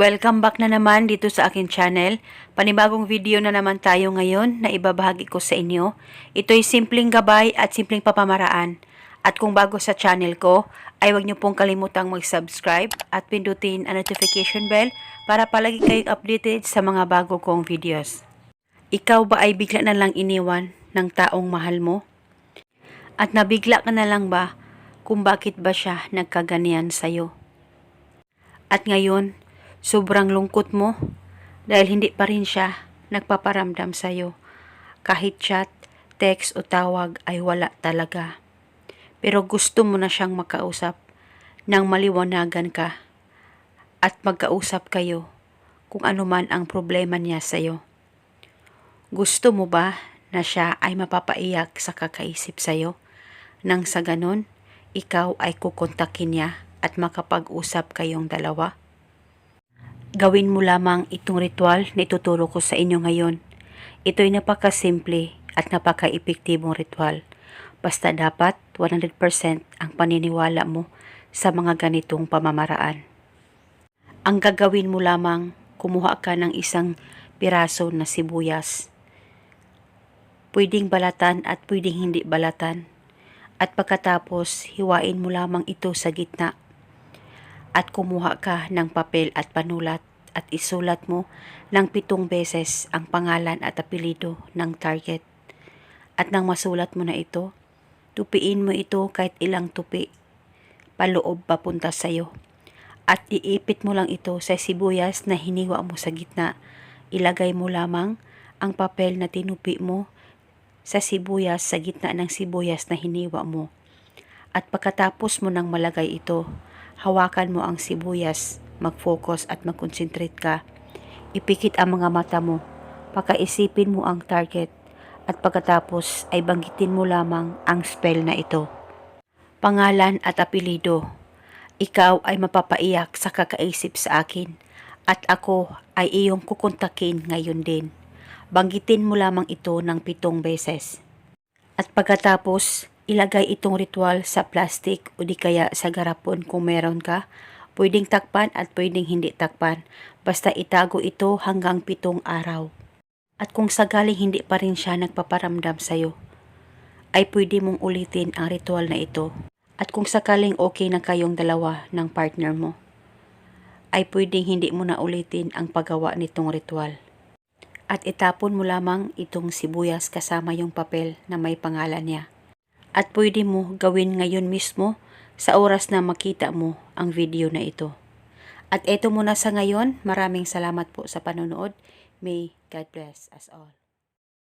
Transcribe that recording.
Welcome back na naman dito sa akin channel. Panibagong video na naman tayo ngayon na ibabahagi ko sa inyo. Ito'y simpleng gabay at simpleng papamaraan. At kung bago sa channel ko, ay huwag niyo pong kalimutang mag-subscribe at pindutin ang notification bell para palagi kayong updated sa mga bago kong videos. Ikaw ba ay bigla na lang iniwan ng taong mahal mo? At nabigla ka na lang ba kung bakit ba siya nagkaganiyan sa'yo? At ngayon, sobrang lungkot mo dahil hindi pa rin siya nagpaparamdam sa'yo. Kahit chat, text o tawag ay wala talaga. Pero gusto mo na siyang makausap nang maliwanagan ka at magkausap kayo kung ano man ang problema niya sa'yo. Gusto mo ba na siya ay mapapaiyak sa kakaisip sa'yo? Nang sa ganon, ikaw ay kukontakin niya at makapag-usap kayong dalawa? Gawin mo lamang itong ritual na ituturo ko sa inyo ngayon. Ito'y napakasimple at napaka-epektibong ritual. Basta dapat 100% ang paniniwala mo sa mga ganitong pamamaraan. Ang gagawin mo lamang, kumuha ka ng isang piraso na sibuyas. Pwedeng balatan at pwedeng hindi balatan. At pagkatapos, hiwain mo lamang ito sa gitna. At kumuha ka ng papel at panulat at isulat mo ng pitong beses ang pangalan at apelido ng target. At nang masulat mo na ito, tupiin mo ito kahit ilang tupi, paloob papunta sa'yo. At iipit mo lang ito sa sibuyas na hiniwa mo sa gitna. Ilagay mo lamang ang papel na tinupi mo sa sibuyas sa gitna ng sibuyas na hiniwa mo. At pagkatapos mo nang malagay ito, hawakan mo ang sibuyas, mag-focus at mag-concentrate ka. Ipikit ang mga mata mo, pakaisipin mo ang target, at pagkatapos ay banggitin mo lamang ang spell na ito. Pangalan at apelido. Ikaw ay mapapaiyak sa kakaisip sa akin, at ako ay iyong kukontakin ngayon din. Banggitin mo lamang ito ng pitong beses. At pagkatapos, ilagay itong ritual sa plastic o di kaya sa garapon kung meron ka. Pwedeng takpan at pwedeng hindi takpan. Basta itago ito hanggang pitong araw. At kung sagaling hindi pa rin siya nagpaparamdam sa'yo, ay pwede mong ulitin ang ritual na ito. At kung sakaling okay na kayong dalawa ng partner mo, ay pwedeng hindi mo na ulitin ang paggawa nitong ritual at itapon mo lamang itong sibuyas kasama yung papel na may pangalan niya. At pwede mo gawin ngayon mismo sa oras na makita mo ang video na ito. At eto muna sa ngayon, maraming salamat po sa panonood. May God bless us all.